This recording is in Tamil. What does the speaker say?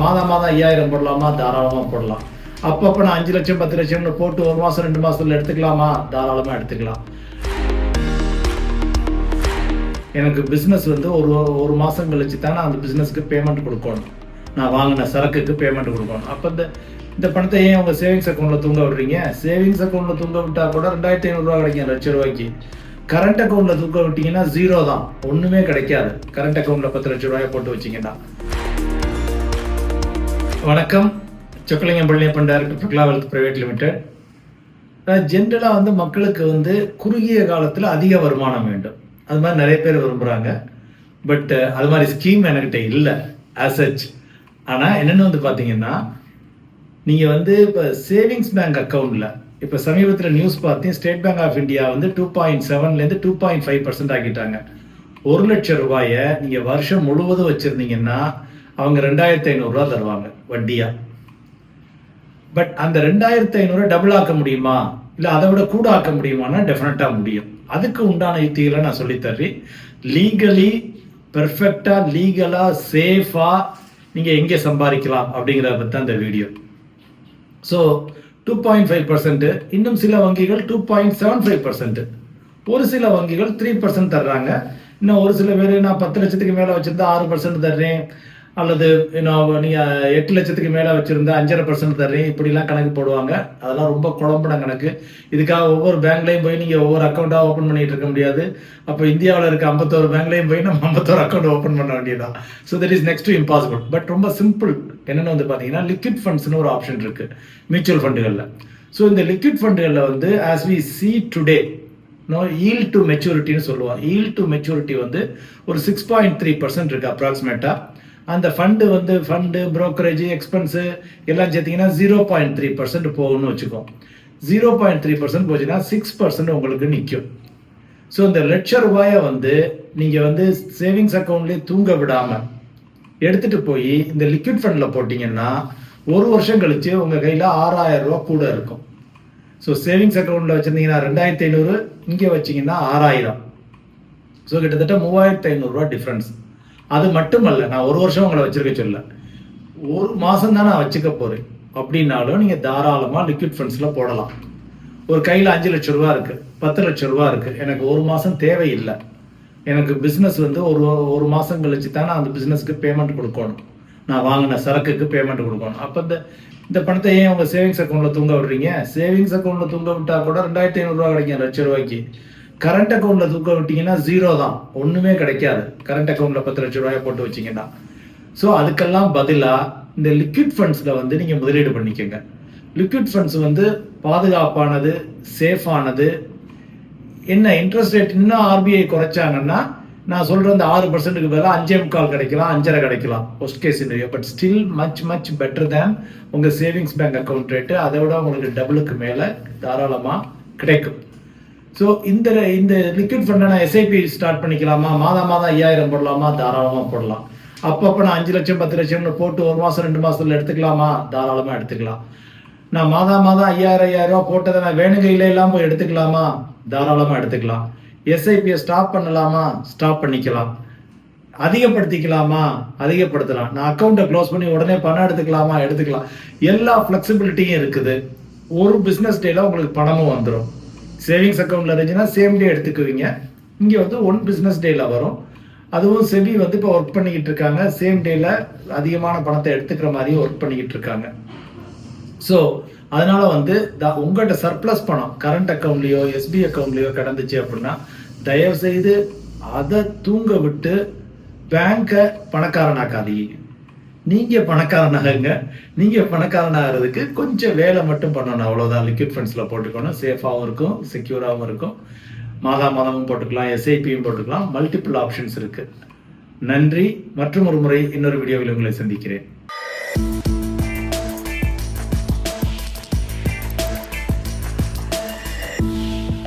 மாதம் மாதம் ஐயாயிரம் போடலாமா? தாராளமாக போடலாம். அப்பப்போ நான் அஞ்சு லட்சம் பத்து லட்சம்னு போட்டு ஒரு மாதம் ரெண்டு மாதத்துல எடுத்துக்கலாமா? தாராளமாக எடுத்துக்கலாம். எனக்கு பிஸ்னஸ் வந்து ஒரு ஒரு மாதம் கழிச்சு தான் நான் அந்த பிஸ்னஸ்க்கு பேமெண்ட் கொடுக்கணும். நான் வாங்கின சரக்குக்கு பேமெண்ட் கொடுக்கணும். அப்போ இந்த இந்த பணத்தை ஏன் உங்கள் சேவிங்ஸ் அக்கௌண்ட்டில் தூங்க விடுறீங்க? சேவிங்ஸ் அக்கௌண்ட்டில் தூங்க விட்டால் கூட ரெண்டாயிரத்தி ஐநூறுரூவா கிடைக்கும் லட்ச ரூபாய்க்கு. கரண்ட் அக்கௌண்ட்டில் தூங்க விட்டீங்கன்னா ஜீரோ தான். ஒன்றுமே கிடைக்காது. கரண்ட் அக்கௌண்ட்டில் பத்து லட்ச ரூபாயை போட்டு வச்சிங்கன்னா. வணக்கம். Chockalingam Palliappan director Prakala wealth private limited ஜென்ரலாக வந்து மக்களுக்கு வந்து குறுகிய காலத்தில் அதிக வருமானம் வேண்டும். அது மாதிரி நிறைய பேர் விரும்புகிறாங்க பட் அது மாதிரி ஸ்கீம் என்கிட்ட இல்லை ஆசச் ஆனால் என்னென்னு வந்து பார்த்தீங்கன்னா நீங்கள் வந்து இப்போ சேவிங்ஸ் பேங்க் அக்கௌண்ட்டில் இப்போ சமீபத்தில் நியூஸ் பார்த்தீங்க ஸ்டேட் பேங்க் ஆஃப் இந்தியா வந்து டூ பாயிண்ட் செவன்லேருந்து டூ பாயிண்ட் ஃபைவ் பர்சன்ட் ஆக்கிட்டாங்க. ஒரு லட்சம் ரூபாயை நீங்கள் வருஷம் முழுவதும் வச்சுருந்தீங்கன்னா அவங்க ரெண்டாயிரத்தி ஐநூறுரூவா தருவாங்க வட்டியாக பட் அந்த ரெண்டாயிரத்தி ஐநூறு டபுள் ஆக்க முடியுமா? இல்லை அதை விட கூட ஆக்க முடியுமானா டெஃபினட்டாக முடியும். அதுக்கு உண்டான யுத்திகளை நான் சொல்லித்தர்றேன் லீகலி பெர்ஃபெக்டாக லீகலாக சேஃபாக நீங்கள் எங்கே சம்பாதிக்கலாம் அப்படிங்கிறத பற்றி அந்த video so two point five percent இன்னும் சில வங்கிகள் two point seven five percent ஒரு சில வங்கிகள் த்ரீ பர்சன்ட் தர்றாங்க. இன்னும் ஒரு சில பேர் நான் பத்து லட்சத்துக்கு மேலே வச்சுருந்தா ஆறு பர்சன்ட் தர்றேன். அல்லது இன்னும் நீங்கள் எட்டு லட்சத்துக்கு மேலே வச்சுருந்தா அஞ்சரை பர்சன்ட் தர்றீங்க இப்படிலாம் கணக்கு போடுவாங்க. அதெல்லாம் ரொம்ப குழம்புன கணக்கு. இதுக்காக ஒவ்வொரு பேங்க்லையும் போய் நீங்கள் ஒவ்வொரு அக்கௌண்ட்டாக ஓப்பன் பண்ணிட்டு இருக்க முடியாது. அப்போ இந்தியாவில் இருக்க ஐம்பத்தோரு பேங்க்லையும் போய் நம்ம ஐம்பத்தோரு அக்கௌண்ட் ஓப்பன் பண்ண வேண்டியதான் so that is next to impossible but ரொம்ப சிம்பிள் என்னென்னு வந்து பார்த்தீங்கன்னா லிக்விட் ஃபண்ட்ஸ்னு ஒரு ஆப்ஷன் இருக்குது மியூச்சுவல் ஃபண்டுகளில் ஸோ இந்த லிக்விட் ஃபண்டுகளில் வந்து as we see today no yield to மெச்சூரிட்டின்னு சொல்லுவோம் ஈல் டு மெச்சூரிட்டி வந்து ஒரு சிக்ஸ் பாயிண்ட் த்ரீ பர்சன்ட் இருக்குது அப்ராக்சிமேட்டாக அந்த ஃபண்டு வந்து ஃபண்டு ப்ரோக்கரேஜ் எக்ஸ்பென்ஸு எல்லாம் சேர்த்திங்கன்னா ஜீரோ பாயிண்ட் த்ரீ பர்சன்ட் போகும்னு வச்சுக்கோம் ஜீரோ பாயிண்ட் த்ரீ பர்சன்ட் போச்சுன்னா சிக்ஸ் பர்சன்ட் உங்களுக்கு நிற்கும் ஸோ இந்த லட்ச ரூபாயை வந்து நீங்கள் வந்து சேவிங்ஸ் அக்கௌண்ட்லேயே தூங்க விடாமல் எடுத்துகிட்டு போய் இந்த லிக்விட் ஃபண்டில் போட்டிங்கன்னா ஒரு வருஷம் கழித்து உங்கள் கையில் ஆறாயிரம் ரூபா கூட இருக்கும். ஸோ சேவிங்ஸ் அக்கௌண்ட்டில் வச்சுருந்தீங்கன்னா ரெண்டாயிரத்தி ஐநூறு இங்கே வச்சிங்கன்னா ஆறாயிரம். ஸோ கிட்டத்தட்ட மூவாயிரத்து ஐநூறுரூவா டிஃப்ரென்ஸ் அது மட்டுமல்ல நான் ஒரு வருஷம் உங்களை வச்சிருக்க சொல்ல ஒரு மாதம் தான் நான் வச்சுக்க போகிறேன் அப்படின்னாலும் நீங்கள் தாராளமாக லிக்விட் ஃபண்ட்ஸில் போடலாம். ஒரு கையில் அஞ்சு லட்ச ரூபா இருக்குது பத்து லட்ச ரூபா இருக்குது எனக்கு ஒரு மாதம் தேவையில்லை. எனக்கு பிஸ்னஸ் வந்து ஒரு ஒரு மாதம் கழிச்சு தான் நான் அந்த பிஸ்னஸ்க்கு பேமெண்ட் கொடுக்கணும். நான் வாங்கின சரக்குக்கு பேமெண்ட் கொடுக்கணும். அப்போ இந்த இந்த பணத்தை ஏன் உங்கள் சேவிங்ஸ் அக்கௌண்ட்டில் தூங்க விடுறீங்க? சேவிங்ஸ் அக்கௌண்ட்டில் தூங்க விட்டால் கூட ரெண்டாயிரத்தி ஐநூறுரூவா கிடைக்கும் லட்ச ரூபாய்க்கு. கரண்ட் அக்கௌண்ட்டில் தூக்க விட்டீங்கன்னா ஜீரோ தான். ஒன்றுமே கிடைக்காது. கரண்ட் அக்கௌண்ட்டில் பத்து லட்ச ரூபாயை போட்டு வச்சீங்கன்னா. ஸோ அதுக்கெல்லாம் பதிலாக இந்த லிக்விட் ஃபண்ட்ஸில் வந்து நீங்கள் முதலீடு பண்ணிக்கோங்க. லிக்விட் ஃபண்ட்ஸ் வந்து பாதுகாப்பானது சேஃபானது என்ன இன்ட்ரெஸ்ட் ரேட் இன்னும் ஆர்பிஐ குறைச்சாங்கன்னா நான் சொல்கிற அந்த ஆறு பர்சன்ட்டுக்கு பதிலாக அஞ்சே முக்கால் கிடைக்கலாம் அஞ்சரை கிடைக்கலாம். Worst case scenario but still much much better than உங்கள் சேவிங்ஸ் பேங்க் அக்கௌண்ட் ரேட்டு அதை விட உங்களுக்கு டபுளுக்கு மேலே தாராளமாக கிடைக்கும். ஸோ இந்த இந்த லிக்விட் ஃபண்டை நான் எஸ்ஐபி ஸ்டார்ட் பண்ணிக்கலாமா? மாதம் மாதம் ஐயாயிரம் போடலாமா? தாராளமாக போடலாம். அப்பப்போ நான் அஞ்சு லட்சம் பத்து லட்சம்னு போட்டு ஒரு மாதம் ரெண்டு மாதத்துல எடுத்துக்கலாமா? தாராளமாக எடுத்துக்கலாம். நான் மாதம் மாதம் ஐயாயிரம் ஐயாயிரம் ரூபா போட்டதை நான் வேணுகையில இல்லாமல் போய் எடுத்துக்கலாமா? தாராளமாக எடுத்துக்கலாம். எஸ்ஐபியை ஸ்டாப் பண்ணலாமா? ஸ்டாப் பண்ணிக்கலாம். அதிகப்படுத்திக்கலாமா? அதிகப்படுத்தலாம். நான் அக்கௌண்ட்டை க்ளோஸ் பண்ணி உடனே பணம் எடுத்துக்கலாமா? எடுத்துக்கலாம். எல்லா ஃப்ளெக்சிபிலிட்டியும் இருக்குது. ஒரு பிஸ்னஸ் டேல உங்களுக்கு பணமும் வந்துடும் சேவிங்ஸ் அக்கௌண்ட்டில் இருந்துச்சுன்னா சேம் டே எடுத்துக்குவீங்க. இங்கே வந்து ஒன் பிஸ்னஸ் டேயில் வரும். அதுவும் செபி வந்து இப்போ ஒர்க் பண்ணிக்கிட்டு இருக்காங்க. சேம் டேயில் அதிகமான பணத்தை எடுத்துக்கிற மாதிரியும் ஒர்க் பண்ணிக்கிட்டு இருக்காங்க. ஸோ அதனால் வந்து த உங்கள்கிட்ட சர்ப்ளஸ் பணம் கரண்ட் அக்கௌண்ட்லேயோ எஸ்பி அக்கௌண்ட்லேயோ கிடந்துச்சு அப்படின்னா தயவுசெய்து அதை தூங்க விட்டு பேங்கை பணக்காரனாக்காதீங்க. நீங்கள் பணக்காரனாகுங்க. நீங்கள் பணக்காரனாகிறதுக்கு கொஞ்சம் வேலை மட்டும் பண்ணணும். அவ்வளோதான் லிக்விட் ஃபண்ட்ஸில் போட்டுக்கணும். சேஃபாகவும் இருக்கும். செக்யூராகவும் இருக்கும். மாதா மாதமும் போட்டுக்கலாம். எஸ்ஐபியும் போட்டுக்கலாம். மல்டிபிள் ஆப்ஷன்ஸ் இருக்குது நன்றி. மற்றும் ஒரு முறை இன்னொரு வீடியோவில் உங்களை சந்திக்கிறேன்.